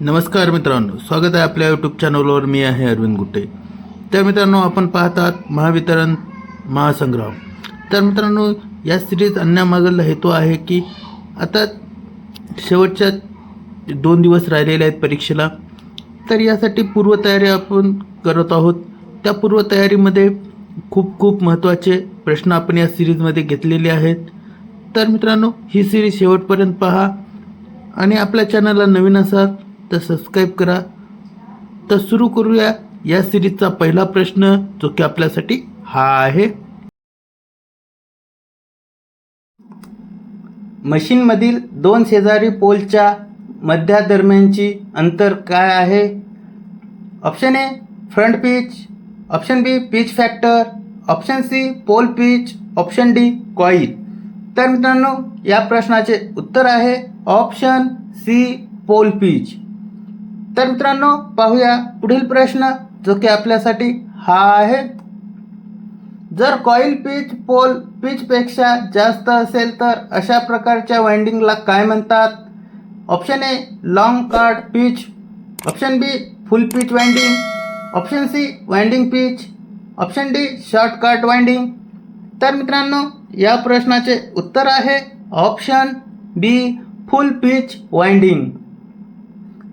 नमस्कार मित्रांनो स्वागत आहे आपल्या यूट्यूब चॅनलवर मी आहे अरविंद गुट्टे. तर मित्रांनो आपण पाहतात महावितरण महासंग्राम. तर मित्रांनो या सिरीज आणण्यामागला हेतू आहे की आता शेवटच्या दोन दिवस राहिलेले आहेत परीक्षेला. तर यासाठी पूर्वतयारी आपण करत आहोत. त्या पूर्वतयारीमध्ये खूप खूप महत्त्वाचे प्रश्न आपण या सिरीजमध्ये घेतलेले आहेत. तर मित्रांनो ही सिरीज शेवटपर्यंत पहा. आणि आपल्या चॅनलला नवीन असाल तर सबस्क्राईब करा. तर सुरू करूया या सिरीजचा पहिला प्रश्न जो की आपल्यासाठी हा आहे. मशीनमधील दोन शेजारी पोलच्या मध्यादरम्यानची अंतर काय आहे? Option A front pitch option B pitch factor option C pole pitch option D coil तर मित्रांनो या प्रश्नाचे उत्तर आहे ऑप्शन सी पोल पिच तर मित्रांनो पाहूया पुढील प्रश्न जो की आपल्यासाठी हा आहे. जर कॉईल पिच पोल पिचपेक्षा जास्त असेल तर अशा प्रकारच्या वाइंडिंगला काय म्हणतात? Option A long chord pitch option B full pitch winding option C winding pitch option D short cut winding तर मित्रांनो या प्रश्नाचे उत्तर आहे option B full pitch winding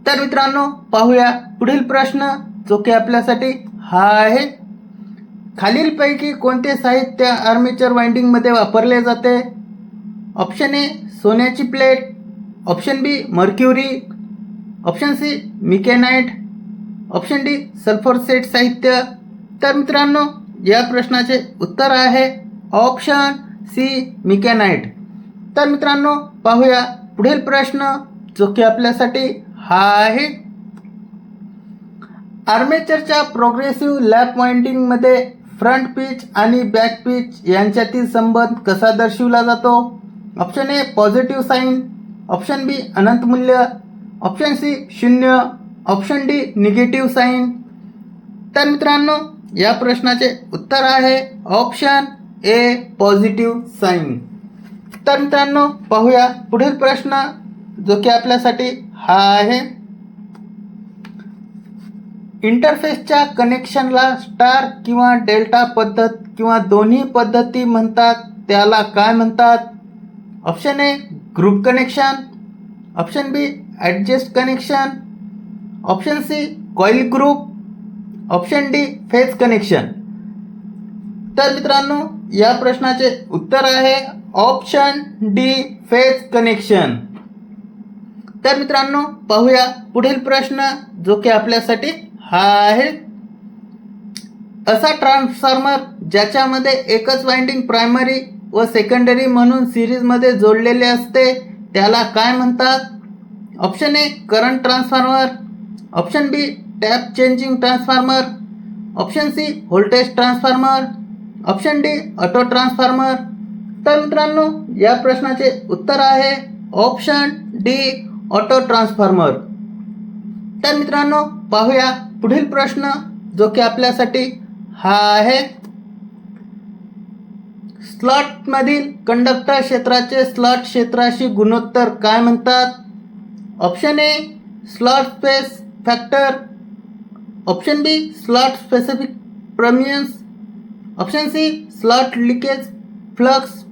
तर मित्रांनो पाहूया पुढील प्रश्न जो की आपल्यासाठी हा आहे. खालीलपैकी कोणते साहित्य आर्मेचर वाइंडिंगमध्ये वापरले जाते? ऑप्शन ए सोन्याची plate option B mercury option C micanite option D sulphur set साहित्य. तर मित्रांनो या प्रश्नाचे उत्तर आहे ऑप्शन सी मिकॅनाइट तर मित्रांनो पाहूया पुढील प्रश्न जो की आपल्यासाठी हा आहे आर्मेचरच्या प्रोग्रेसिव्ह लॅप वाइंडिंगमध्ये फ्रंट पिच आणि बॅक पिच यांच्यातील संबंध कसा दर्शविला जातो? Option A positive sign option B अनंत मूल्य. ऑप्शन सी शून्य. ऑप्शन डी निगेटिव्ह साईन तर मित्रांनो या प्रश्नाचे उत्तर आहे ऑप्शन ए पॉझिटिव्ह साईन तर मित्रांनो पाहूया पुढील प्रश्न जो की आपल्यासाठी हा आहे इंटरफेसच्या कनेक्शनला स्टार किंवा डेल्टा पद्धत किंवा दोन्ही पद्धती म्हणतात. त्याला काय म्हणतात? Option A group connection option B adjust connection option C coil group option D phase connection तर मित्रांनो या प्रश्नाचे उत्तर आहे ऑप्शन डी फेज कनेक्शन तर मित्रांनो पाहूया पुढील प्रश्न जो की आपल्यासाठी हा आहे. असा ट्रान्सफॉर्मर ज्याच्यामध्ये एकच वाइंडिंग प्रायमरी व सेकंडरी म्हणून सिरीजमध्ये जोडलेले असते त्याला काय म्हणतात? Option A current transformer option B tap changing transformer option C voltage transformer option D auto transformer तर मित्रांनो या प्रश्नाचे उत्तर आहे ऑप्शन डी ऑटो ट्रान्सफॉर्मर. तर मित्रांनो पाहूया पुढील प्रश्न जो की आपल्यासाठी हा आहे. स्लॉटमधील कंडक्टर क्षेत्राचे स्लॉट क्षेत्राशी गुणोत्तर काय म्हणतात? Option A slot space factor. Option B slot specific permeance. Option C slot leakage flux.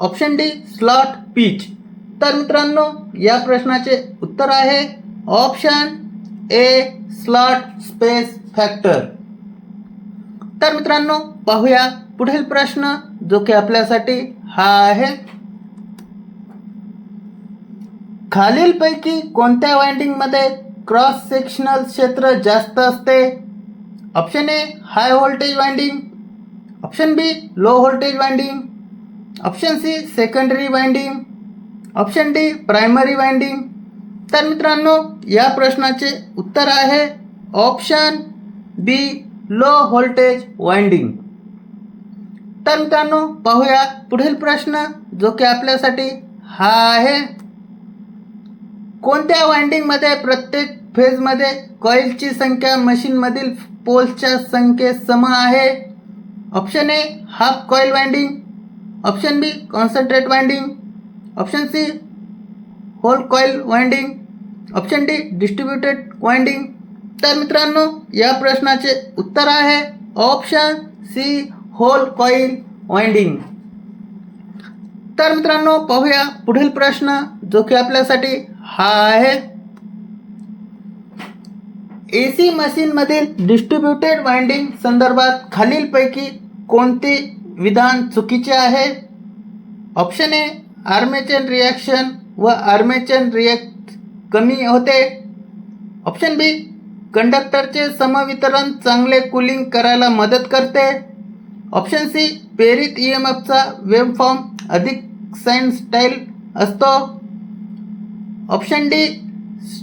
Option D slot pitch. तर मित्रांनो या प्रश्नाचे उत्तर आहे option A slot space factor. तर मित्रांनो पाहूया पुढील प्रश्न जो की आपल्यासाठी हा आहे. खालीलपैकी कोणत्या वाइंडिंगमध्ये क्रॉस सेक्शनल क्षेत्र जास्त असते? Option A high voltage winding option B low voltage winding option C secondary winding option D primary winding तर मित्रांनो या प्रश्नाचे उत्तर आहे option B low voltage winding तर मित्रांनो पाहूया पुढील प्रश्न जो की आपल्यासाठी हा आहे. कोणत्या वाइंडिंगमध्ये प्रत्येक फेजमध्ये कॉईलची संख्या मशीनमधील पोल्सच्या संख्येत सम आहे? Option A half coil winding option B concentrate winding option C whole coil winding. Option D distributed winding. तर मित्रांनो या प्रश्नाचे उत्तर आहे option C whole coil winding. तर मित्रांनो पाहूया पुढील प्रश्न जो की आपल्यासाठी हा आहे. ए सी मशीनमधील डिस्ट्रीब्युटेड वाइंडिंग संदर्भात खालीलपैकी कोणते विधान चुकीचे आहे? ऑप्शन ए आर्मेचर रिॲक्शन व आर्मेचर रिॲक्ट कमी होते. ऑप्शन बी कंडक्टरचे समवितरण चांगले कूलिंग करायला मदत करते. ऑप्शन सी प्रेरित ई एम एफचा वेबफॉर्म अधिक साईन स्टाईल असतो. ऑप्शन डी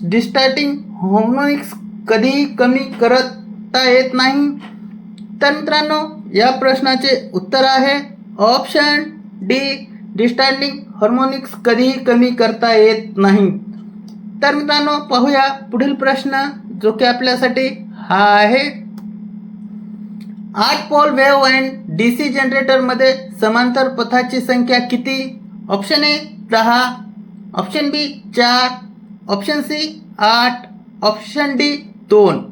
डिस्टार्टिंग हार्मोनिक्स कधीही कमी करता येत नाही. तर मित्रांनो या प्रश्नाचे उत्तर आहे. ऑप्शन डी डिस्टँडिंग हार्मोनिक्स कधीही कमी करता येत नाही. तर मित्रांनो पाहूया पुढील प्रश्न जो की आपल्यासाठी हा आहे. आठ pole wave and D C जनरेटरमध्ये समांतर पथाची संख्या किती? ऑप्शन ए दहा. ऑप्शन बी चार. ऑप्शन सी आठ. ऑप्शन डी दोन.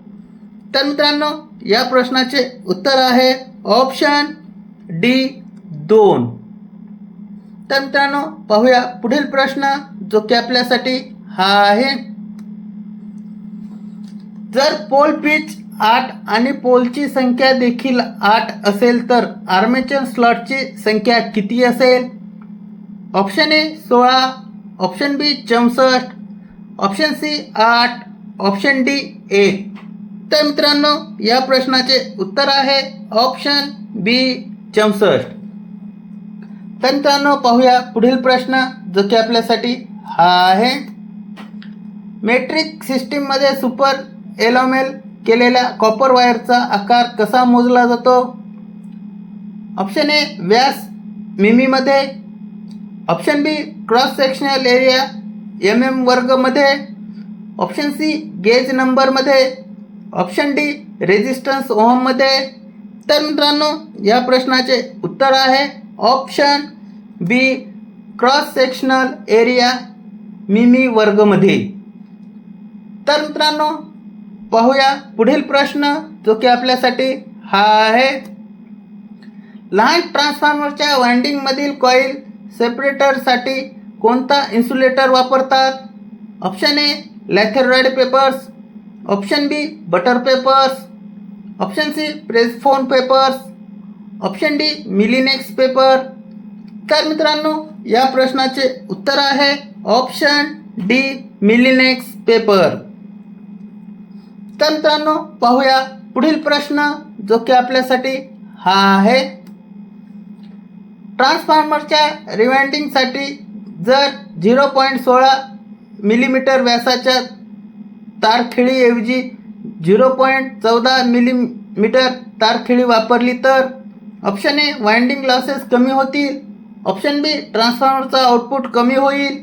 तर मित्रांनो या प्रश्नाचे उत्तर आहे ऑप्शन डी दोन. तर मित्रांनो पाहूया पुढील प्रश्न जो की आपल्यासाठी हा आहे. जर पोल पिच आठ आणि पोलची संख्या देखील आठ असेल तर आर्मेचर स्लॉटची संख्या किती असेल? ऑप्शन ए सोळा ऑप्शन बी चौसष्ट ऑप्शन सी आठ ऑप्शन डी एक तर मित्रांनो या प्रश्नाचे उत्तर आहे ऑप्शन बी चौसष्ट. तर मित्रांनो पाहूया पुढील प्रश्न जो की आपल्यासाठी हा आहे. मेट्रिक सिस्टीममध्ये सुपर एलोमेल केलेल्या कॉपर वायरचा आकार कसा मोजला जातो? ऑप्शन ए व्यास मिमीमध्ये. Option B cross sectional area M M वर्गमध्ये option C gauge नंबरमध्ये ऑप्शन डी रेजिस्टन्स ओहममध्ये तर मित्रांनो या प्रश्नाचे उत्तर आहे. Option B cross sectional area मिमी वर्गमध्ये. तर मित्रांनो पाहूया पुढील प्रश्न जो की आपल्यासाठी हा आहे. लहान ट्रान्सफॉर्मरच्या वाइंडिंगमधील कॉईल सेपरेटरसाठी कोणता इन्सुलेटर वापरतात? Option A leatheroid papers. Option B butter papers. Option C press phone papers. Option D melinex paper तर मित्रांनो या प्रश्नाचे उत्तर आहे ऑप्शन डी मिलिनेक्स पेपर तर मित्रांनो पाहूया पुढील प्रश्न जो की आपल्यासाठी हा आहे. ट्रान्सफॉर्मरच्या रिवाइंडिंगसाठी जर झिरो पॉईंट सोळा मिलीमीटर व्यासाच्या तारखिळीऐवजी झिरो पॉईंट चौदा मिलीमीटर तारखिळी वापरली तर ऑप्शन ए वाइंडिंग लॉसेस कमी होतील. ऑप्शन बी ट्रान्सफॉर्मरचा आउटपुट कमी होईल.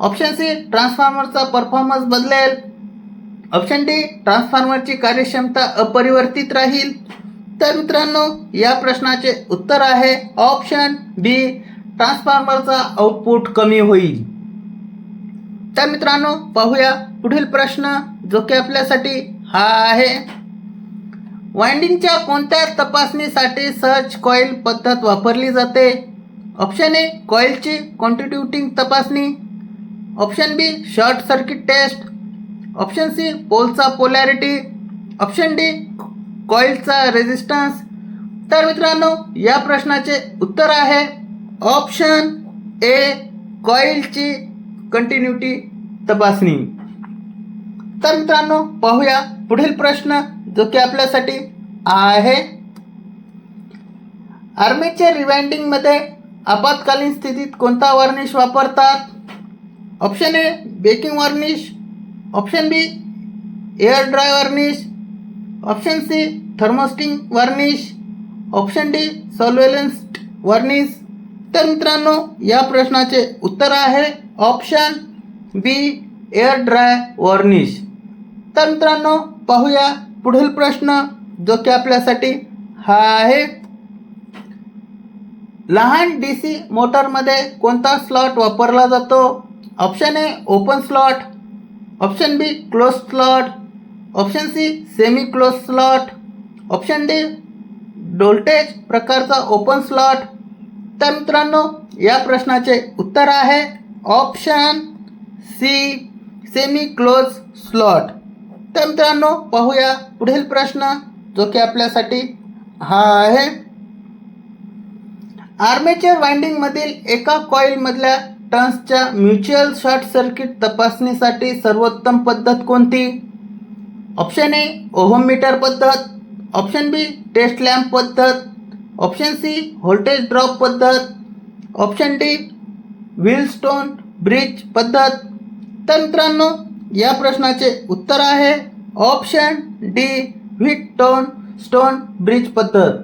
ऑप्शन सी ट्रान्सफॉर्मरचा परफॉर्मन्स बदलेल. ऑप्शन डी ट्रान्सफॉर्मरची कार्यक्षमता अपरिवर्तित राहील. तर मित्रांनो या प्रश्नाचे उत्तर आहे ऑप्शन बी ट्रान्सफॉर्मरचा आउटपुट कमी होईल. तर मित्रांनो पाहूया पुढील प्रश्न जो की आपल्यासाठी हा आहे. वाइंडिंगच्या कोणत्या तपासणीसाठी सर्च कॉईल पद्धत वापरली जाते? ऑप्शन ए कॉईलची कॉन्टिट्युटिंग तपासणी. Option B short circuit test option C पोलचा polarity option D कॉईलचा रेजिस्टन्स तर मित्रांनो या प्रश्नाचे उत्तर आहे. ऑप्शन ए कॉईलची कंटिन्युटी तपासणी. तर मित्रांनो पाहूया पुढील प्रश्न. जो की आपल्यासाठी आहे. आर्मीचे रिवाइंडिंगमध्ये आपत्कालीन स्थितीत कोणता वार्निश वापरतात? Option A baking varnish option B air dry varnish option C thermosetting varnish option D solventless varnish तर मित्रांनो या प्रश्नाचे उत्तर आहे option B air dry varnish तर मित्रांनो पाहूया पुढील प्रश्न जो की आपल्यासाठी हा आहे. लहान डी सी मोटरमध्ये कोणता स्लॉट वापरला जातो? Option A open slot option B close slot option C semi close slot option D डोल्टेज प्रकारचा ओपन स्लॉट तर मित्रांनो या प्रश्नाचे उत्तर आहे option C semi close slot तर मित्रांनो पाहूया पुढील प्रश्न जो की आपल्यासाठी हा आहे. आर्मेचर वाइंडिंगमधील एका कॉईलमधल्या टर्न्सच्या म्युच्युअल शॉर्ट सर्किट तपासणीसाठी सर्वोत्तम पद्धत कोणती? ऑप्शन ए ओहोमीटर पद्धत. ऑप्शन बी टेस्ट लॅम्प पद्धत. ऑप्शन सी व्होल्टेज ड्रॉप पद्धत. ऑप्शन डी व्हीलस्टोन ब्रिज पद्धत. तर मित्रांनो या प्रश्नाचे उत्तर आहे option D Wheatstone bridge पद्धत.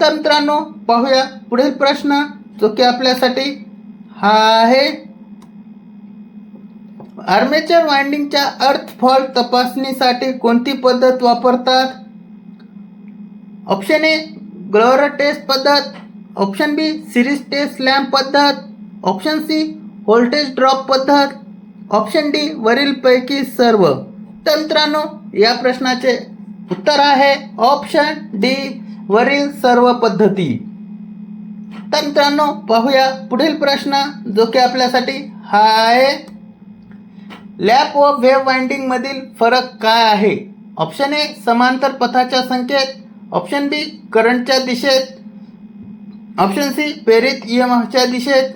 तर मित्रांनो पाहूया पुढील प्रश्न जो की आपल्यासाठी हा आहे. आर्मेचर वाइंडिंगच्या अर्थ फॉल्ट तपासणीसाठी कोणती पद्धत वापरतात? ऑप्शन ए ग्लोअर टेस्ट पद्धत. Option B series test lamp पद्धत. ऑप्शन सी व्होल्टेज ड्रॉप पद्धत. ऑप्शन डी वरीलपैकी सर्व. तंत्रांनो या प्रश्नाचे उत्तर आहे ऑप्शन डी वरील सर्व पद्धती. तंत्रांनो पाहूया पुढील प्रश्न जो की आपल्यासाठी हा आहे लॅप व वेव्ह वाइंडिंगमधील फरक काय आहे? ऑप्शन ए समांतर पथाच्या संख्येत ऑप्शन बी करंटच्या दिशेत. ऑप्शन सी प्रेरित ई दिशेत.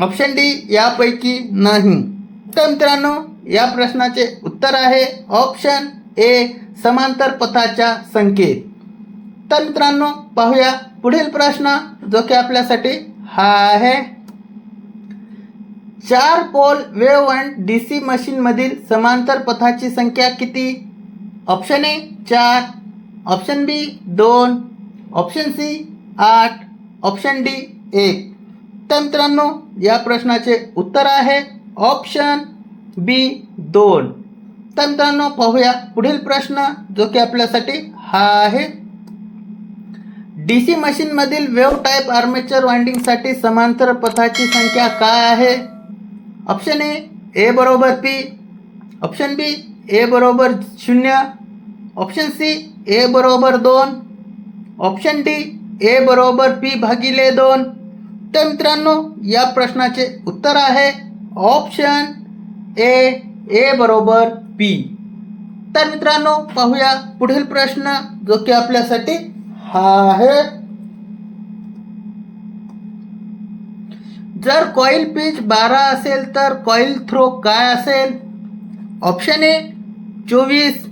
ऑप्शन डी यापैकी नाही. तर मित्रांनो या प्रश्नाचे उत्तर आहे ऑप्शन ए समांतर पथाच्या संकेत. तर मित्रांनो पाहूया पुढील प्रश्न जो की आपल्यासाठी हा आहे. चार pole wave and D C मशीनमधील समांतर पथाची संख्या किती? ऑप्शन ए चार. ऑप्शन बी दोन. ऑप्शन सी आठ. ऑप्शन डी एक. तर मित्रांनो या प्रश्नाचे उत्तर आहे ऑप्शन बी दोन. तर मित्रांनो पाहूया पुढील प्रश्न जो की आपल्यासाठी हा आहे. डी सी मशीनमधील वेव्ह टाईप आर्मेचर वाइंडिंगसाठी समांतर पथाची संख्या काय आहे? ऑप्शन ए ए बरोबर पी ऑप्शन बी ए बरोबर शून्य. ऑप्शन सी ए बरोबर दोन. ऑप्शन डी ए बरोबर पी भागिले दोन. तर मित्रांनो या प्रश्नाचे उत्तर आहे. ऑप्शन ए ए बरोबर पी. तर मित्रांनो पाहूया पुढील प्रश्न जो की आपल्यासाठी हा आहे. जर कॉईल पिच बारा असेल तर कॉईल थ्रो काय असेल? ऑप्शन ए चोवीस.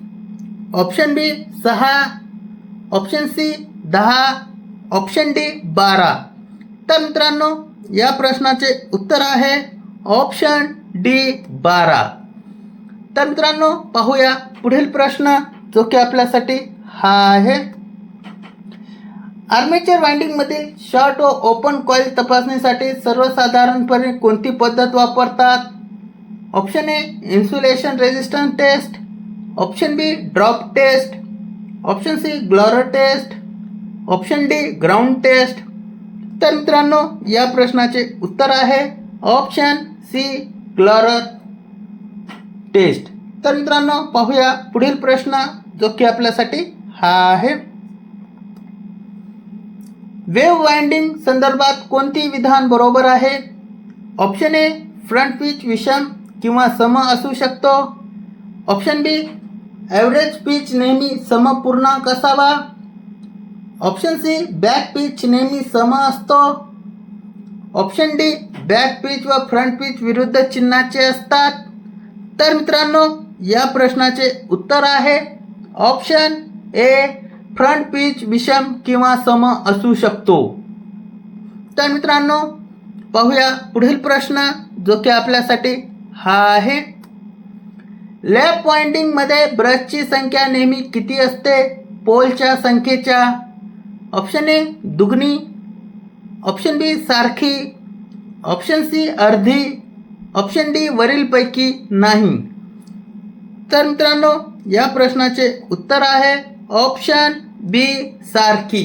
ऑप्शन बी सहा. ऑप्शन सी दहा. ऑप्शन डी बारा. तर मित्रांनो या प्रश्नाचे उत्तर आहे. ऑप्शन डी बारा. तर मित्रांनो पाहूया पुढील प्रश्न जो की आपल्यासाठी हा आहे. आर्मेचर वाइंडिंगमधील शॉर्ट व ओपन कॉईल तपासणीसाठी सर्वसाधारणपणे कोणती पद्धत वापरतात? Option A insulation resistance test option B drop test option C growler test option D ground test तर मित्रांनो या प्रश्नाचे उत्तर आहे. Option C growler test. तर मित्रांनो पाहूया पुढील प्रश्न जो की आपल्यासाठी हा आहे. वेव्ह वाइंडिंग संदर्भात कोणती विधान बरोबर आहे? ऑप्शन ए फ्रंट पिच विषम किंवा सम असू शकतो. ऑप्शन बी ॲव्हरेज पिच नेहमी समपूर्णांक असावा ऑप्शन सी बॅक पिच नेहमी सम असतो. ऑप्शन डी बॅक पिच व फ्रंट पिच विरुद्ध चिन्हाचे असतात. तर मित्रांनो या प्रश्नाचे उत्तर आहे. ऑप्शन ए फ्रंट पिच विषम किंवा सम असू शकतो. तर मित्रांनो पाहूया पुढील प्रश्न जो की आपल्यासाठी हा आहे. लेफ्ट पॉइंटिंगमध्ये ब्रशची संख्या नेहमी किती असते? पोलच्या संख्येच्या. ऑप्शन ए दुगणी ऑप्शन बी सारखी. ऑप्शन सी अर्धी. ऑप्शन डी वरीलपैकी नाही. तर मित्रांनो या प्रश्नाचे उत्तर आहे ऑप्शन बी सारखी.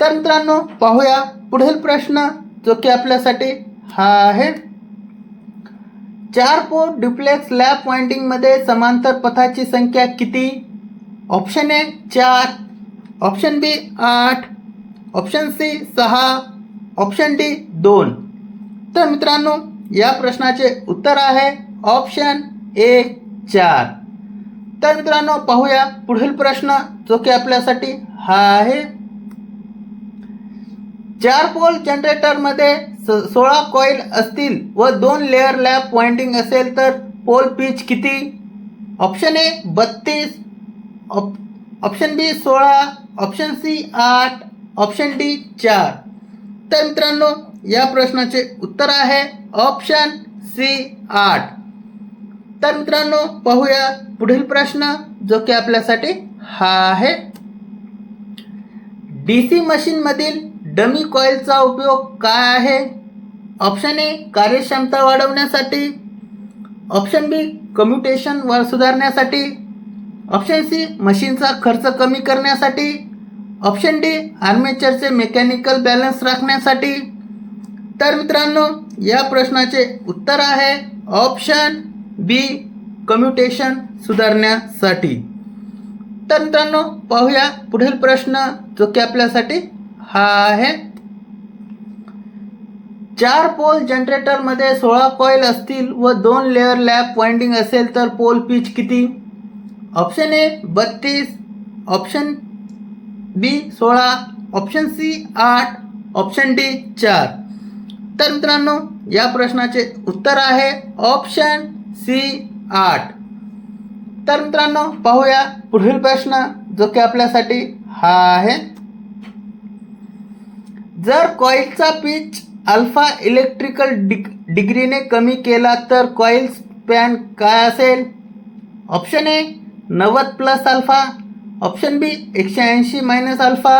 तर मित्रांनो पाहूया पुढील प्रश्न जो की आपल्यासाठी हा आहे. चार पोर्ट डुप्लेक्स लॅप वाइंडिंगमध्ये समांतर पथाची संख्या किती? ऑप्शन ए चार. ऑप्शन बी आठ. ऑप्शन सी सहा ऑप्शन डी दोन. तर मित्रांनो या प्रश्नाचे उत्तर आहे ऑप्शन एक चार. तर मित्रांनो पाहूया पुढील प्रश्न जो की आपल्यासाठी हा आहे. चार पोल जनरेटरमध्ये स सोळा कॉईल असतील व दोन लेअर लॅप पॉइंटिंग असेल तर पोल पिच किती? ऑप्शन ए बत्तीस ऑप ऑप्शन बी सोळा ऑप्शन सी आठ ऑप्शन डी चार. तर मित्रांनो या प्रश्नाचे उत्तर आहे ऑप्शन सी आठ. तर मित्रांनो पाहूया पुढील प्रश्न जो की आपल्यासाठी हा आहे. डी सी मशीनमधील डमी कॉईलचा उपयोग काय आहे? ऑप्शन ए कार्यक्षमता वाढवण्यासाठी. ऑप्शन बी कम्युटेशन वर सुधारण्यासाठी. ऑप्शन सी मशीनचा खर्च कमी करण्यासाठी. ऑप्शन डी आर्मेचरचे मेकॅनिकल बॅलन्स राखण्यासाठी. तर मित्रांनो या प्रश्नाचे उत्तर आहे ऑप्शन बी कम्युटेशन सुधारण्यासाठी. तर मित्रांनो पाहूया पुढील प्रश्न जो की आपल्यासाठी हा आहे. चार पोल जनरेटरमध्ये सोळा कॉईल असतील व दोन लेअर लॅप वाइंडिंग असेल तर पोल पिच किती? ऑप्शन ए बत्तीस. ऑप्शन बी सोळा ऑप्शन सी आठ ऑप्शन डी चार. तर मित्रांनो या प्रश्नाचे उत्तर आहे ऑप्शन सी आठ. तर मित्रांनो पाहूया पुढील प्रश्न जो की आपल्यासाठी हा आहे. जर कॉईलचा पिच अल्फा इलेक्ट्रिकल डिग डिग्रीने कमी केला तर कॉईल स्पॅन काय असेल? ऑप्शन ए नव्वद प्लस अल्फा ऑप्शन बी एकशे ऐंशी मायनस अल्फा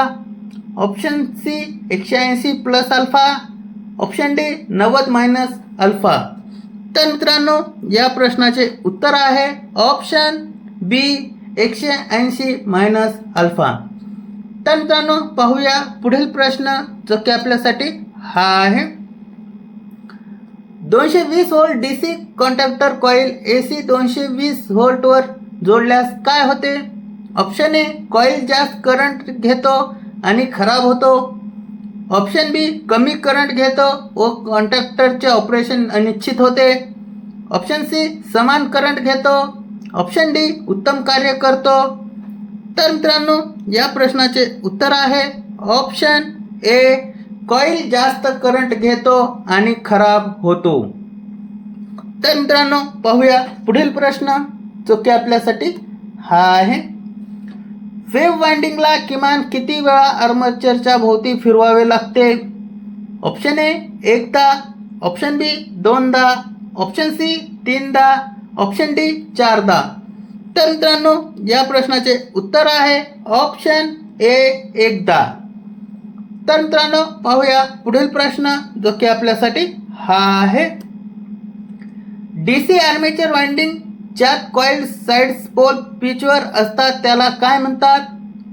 ऑप्शन सी एकशे ऐंशी प्लस अल्फा ऑप्शन डी नव्वद मायनस अल्फा तर मित्रांनो या प्रश्नाचे उत्तर आहे ऑप्शन बी एकशे ऐंशी मायनस अल्फा तर मित्रांनो पाहूया पुढील प्रश्न जो की आपल्यासाठी हा आहे. दोनशे वीस volt D C contactor coil A C दोनशे वीस व्होल्टवर जोडल्यास काय होते? ऑप्शन ए कॉईल जास्त करंट घेतो आणि खराब होतो. ऑप्शन बी कमी करंट घेतो व कॉन्ट्रॅक्टरचे ऑपरेशन अनिश्चित होते. ऑप्शन सी समान करंट घेतो. ऑप्शन डी उत्तम कार्य करतो. तर मित्रांनो या प्रश्नाचे उत्तर आहे. ऑप्शन ए कॉईल जास्त करंट घेतो आणि खराब होतो. तर मित्रांनो पाहूया पुढील प्रश्न. जो की आपल्यासाठी हा आहे. वेव्ह वाइंडिंगला किमान किती वेळा आर्मचरच्या भोवती फिरवावे लागते? ऑप्शन ए एकदा. ऑप्शन बी दोनदा. ऑप्शन सी तीनदा. ऑप्शन डी चारदा. तर मित्रांनो या प्रश्नाचे उत्तर आहे ऑप्शन ए एकदा. तर मित्रांनो पाहूया पुढील प्रश्न जो की आपल्यासाठी हा आहे. डी सी आर्मेचर वाइंडिंग ज्यात कॉइल साईड्स पोल पिचवर असतात त्याला काय म्हणतात?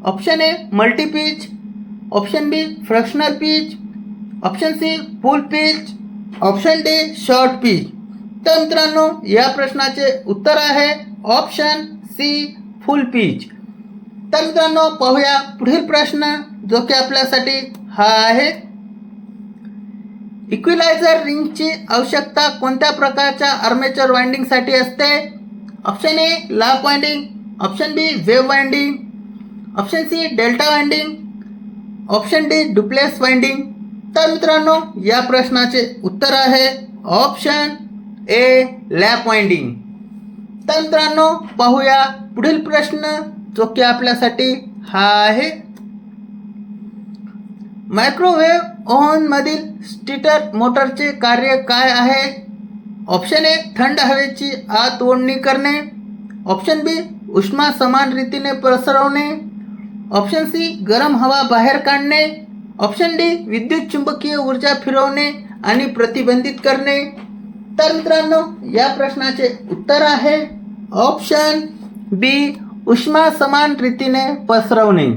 Option A multi pitch option B fractional pitch option C full pitch option D short pitch तर मित्रांनो या प्रश्नाचे उत्तर आहे ऑप्शन सी फुल पिच तर मित्रांनो पाहूया पुढील प्रश्न जो की आपल्यासाठी हा आहे. इक्विलायझर रिंगची आवश्यकता कोणत्या प्रकारच्या आर्मेचर वाइंडिंगसाठी असते? Option A lap winding option B wave winding option C delta winding option D duplex winding तर मित्रांनो या प्रश्नाचे उत्तर आहे ऑप्शन ए लॅप वाइंडिंग तर मित्रांनो पाहूया पुढील प्रश्न जो की आपल्यासाठी हा आहे. मायक्रोवेव्ह ओव्हनमधील स्टीटर मोटरचे कार्य काय आहे? ऑप्शन ए थंड हवेची आत ओढणी करणे. ऑप्शन बी उष्मा समान रीतीने पसरवणे. ऑप्शन सी गरम हवा बाहेर काढणे. ऑप्शन डी विद्युत चुंबकीय ऊर्जा फिरवणे आणि प्रतिबंधित करणे. तर मित्रांनो या प्रश्नाचे उत्तर आहे ऑप्शन बी उष्मा समान रीतीने पसरवणे.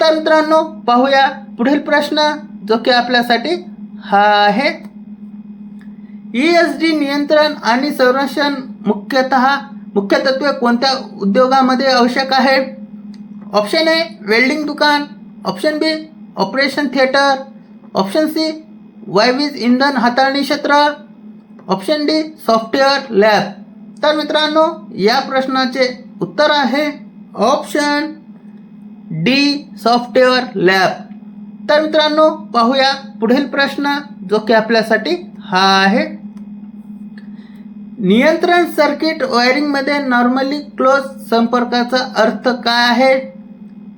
तर मित्रांनो पाहूया पुढील प्रश्न जो की आपल्यासाठी हा आहे. एस डी नियंत्रण आणि संरक्षण मुख्यतः मुख्यतत्वे कोणत्या उद्योगामध्ये आवश्यक आहे ऑप्शन ए वेल्डिंग दुकान. Option B operation theatre option C वायवीज इंधन हाताळणी क्षेत्र. ऑप्शन डी सॉफ्टवेअर लॅब तर मित्रांनो या प्रश्नाचे उत्तर आहे ऑप्शन डी सॉफ्टवेअर लॅब तर मित्रांनो पाहूया पुढील प्रश्न जो की आपल्यासाठी हा आहे. नियंत्रण सर्किट वायरिंगमध्ये नॉर्मली क्लोज संपर्काचा अर्थ काय आहे?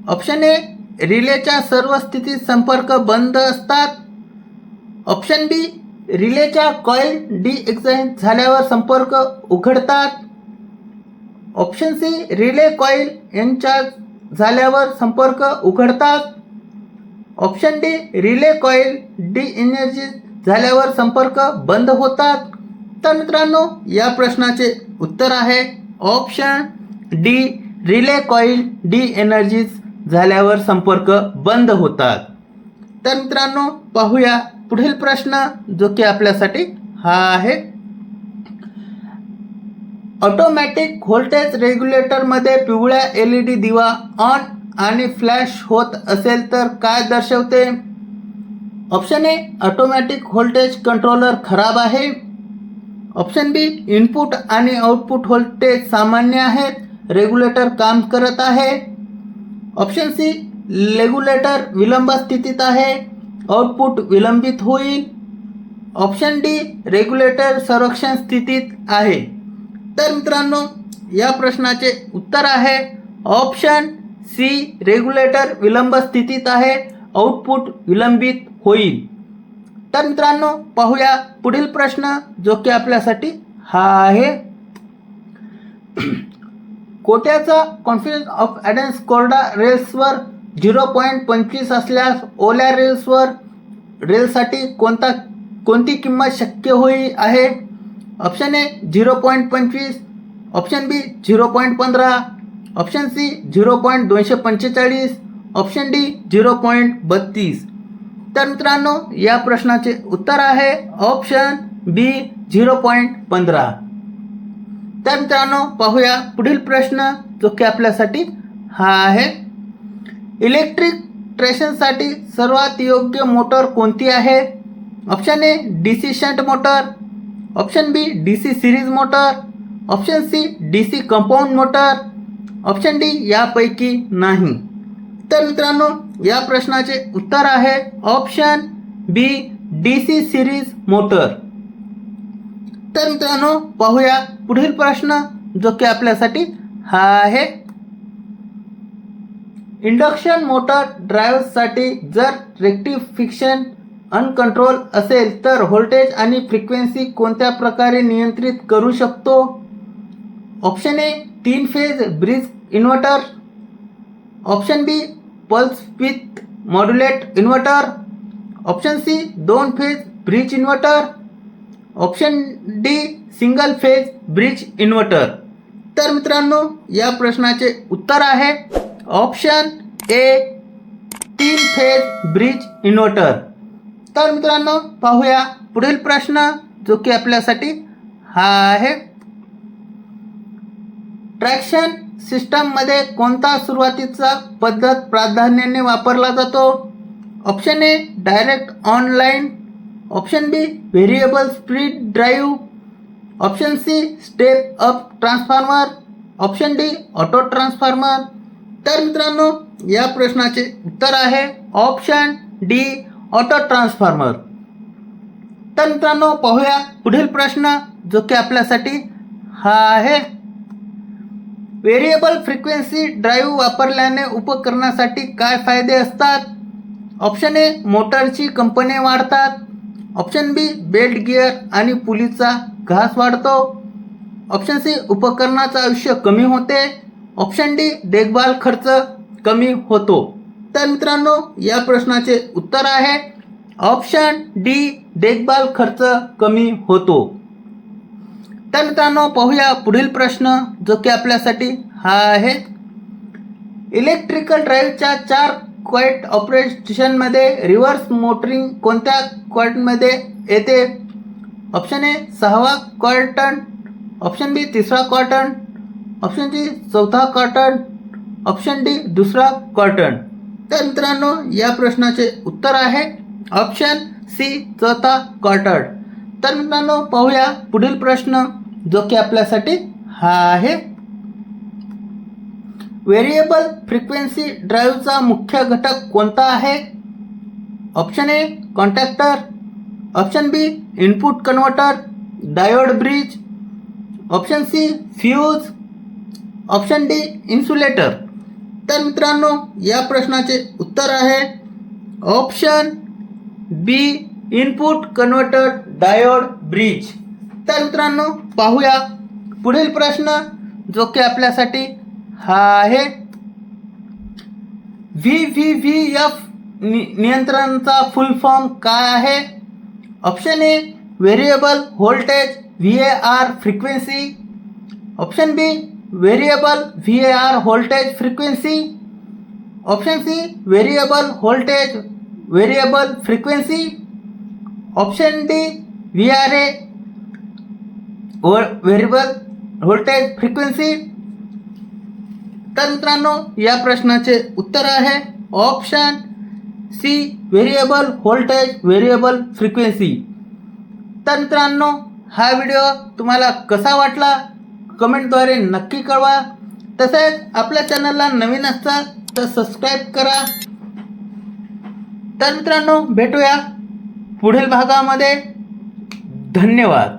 ऑप्शन ए रिलेच्या सर्व स्थितीत संपर्क बंद असतात. ऑप्शन बी रिलेच्या कॉईल डी एक्साइट झाल्यावर संपर्क उघडतात. ऑप्शन सी रिले कॉईल यांच्या झाल्यावर संपर्क उघडतात. Option D relay coil de energy झाल्यावर संपर्क बंद होतात. तर मित्रांनो या प्रश्नाचे उत्तर आहे option D relay coil de energise झाल्यावर संपर्क बंद होतात. तर मित्रांनो पाहूया पुढील प्रश्न जो की आपल्यासाठी हा आहे. ऑटोमॅटिक व्होल्टेज रेग्युलेटरमध्ये पिवळ्या एल ई डी दिवा ऑन आणि फ्लॅश होत असेल तर काय दर्शवते? Option A automatic voltage controller खराब आहे. ऑप्शन बी इनपुट आणि आउटपुट व्होल्टेज सामान्य आहेत. रेग्युलेटर काम करत आहे. ऑप्शन सी रेग्युलेटर विलंब स्थितीत आहे. आउटपुट विलंबित होईल. ऑप्शन डी रेग्युलेटर संरक्षण स्थितीत आहे. तर मित्रांनो या प्रश्नाचे उत्तर आहे. ऑप्शन सी रेग्युलेटर विलंब स्थितीत आहे. आउटपुट विलंबित होईल. तर मित्रांनो पाहूया पुढील प्रश्न जो की आपल्यासाठी हा आहे. कोट्याचा कॉन्फिडन्स ऑफ ॲडन्स कोरडा रेल्सवर झिरो पॉईंट पंचवीस असल्यास ओल्या रेल्सवर रेलसाठी कोणता कोणती किंमत शक्य होई आहे? ऑप्शन ए झिरो पॉईंट पंचवीस ऑप्शन बी झिरो पॉईंट पंधरा ऑप्शन सी झिरो पॉईंट दोनशे पंचेचाळीस ऑप्शन डी झिरो पॉईंट बत्तीस. तर मित्रांनो या प्रश्नाचे उत्तर आहे ऑप्शन बी झिरो पॉईंट पंधरा. तर मित्रांनो पाहूया पुढील प्रश्न जो की आपल्यासाठी हा आहे. इलेक्ट्रिक ट्रेशनसाठी सर्वात योग्य मोटर कोणती आहे? Option A D C shunt motor option B D C series motor option C D C compound motor option D यापैकी नाही. तर मित्रांनो या प्रश्नाचे उत्तर आहे option B D C series motor. तर मित्रांनो पाहूया पुढील प्रश्न जो की आपल्यासाठी हा आहे. इंडक्शन मोटर ड्रायव्हर्ससाठी जर रेक्टिफिक्शन अनकंट्रोल असेल तर व्होल्टेज आणि फ्रिक्वेन्सी कोणत्या प्रकारे नियंत्रित करू शकतो? ऑप्शन ए तीन phase bridge inverter. Option B pulse width modulate inverter option C दोन phase bridge inverter option D single phase bridge inverter तर मित्रांनो या प्रश्नाचे उत्तर आहे. ऑप्शन ए तीन फेज ब्रिज इन्व्हर्टर तर मित्रांनो पाहूया पुढील प्रश्न जो की आपल्यासाठी हा आहे. ट्रॅक्शन सिस्टममध्ये कोणता सुरुवातीचा पद्धत प्राधान्याने वापरला जातो? Option A direct online. Option B variable speed drive. Option C step up transformer. Option D auto transformer. तर मित्रांनो या प्रश्नाचे उत्तर आहे ऑप्शन डी ऑटो ट्रान्सफॉर्मर. तर मित्रांनो पाहूया पुढील प्रश्न जो की आपल्यासाठी हा आहे. व्हेरिएबल फ्रिक्वेन्सी ड्राईव्ह वापरल्याने उपकरणासाठी काय फायदे असतात? ऑप्शन ए मोटरची कंपने वाढतात. ऑप्शन बी बेल्ट गिअर आणि पुलीचा घास वाढतो. ऑप्शन सी उपकरणाचं आयुष्य कमी होते. ऑप्शन डी देखभाल खर्च कमी होतो. तर मित्रांनो या प्रश्नाचे उत्तर आहे. ऑप्शन डी देखभाल खर्च कमी होतो. तर मित्रांनो पाहूया पुढील प्रश्न जो की आपल्यासाठी हा आहे. इलेक्ट्रिकल ड्राईव्हच्या चार क्वाईट ऑपरेशनमध्ये रिव्हर्स मोटरिंग कोणत्या क्वाईटमध्ये येते? ऑप्शन ए सहावा क्वार्टन ऑप्शन बी तिसरा क्वार्टन ऑप्शन सी चौथा क्वार्टन ऑप्शन डी दुसरा क्वार्टन तर मित्रांनो या प्रश्नाचे उत्तर आहे. ऑप्शन सी चौथा क्वार्टर तर मित्रांनो पाहूया पुढील प्रश्न. जो की आपल्यासाठी हा आहे. व्हेरिएबल फ्रिक्वेन्सी ड्राईव्हचा मुख्य घटक कोणता आहे? Option A contactor option B input converter diode bridge option C fuse option D insulator तर मित्रांनो या प्रश्नाचे उत्तर आहे. Option B input converter diode bridge तर मित्रांनो पाहूया पुढील प्रश्न जो की आपल्यासाठी हा आहे. व्ही व्ही व्ही एफ नियंत्रणाचा फुल फॉर्म काय आहे? Option A variable voltage V A R frequency option B variable V A R voltage frequency option C variable voltage variable frequency option D V R A variable voltage frequency तर मित्रांनो या प्रश्नाचे उत्तर आहे option C variable voltage variable frequency तर मित्रांनो हा video तुम्हाला कसा वाटला? कमेंटद्वारे नक्की कळवा. तसेच आपल्या चॅनलला नवीन असतात तर सबस्क्राईब करा. तर मित्रांनो भेटूया पुढील भागामध्ये. धन्यवाद.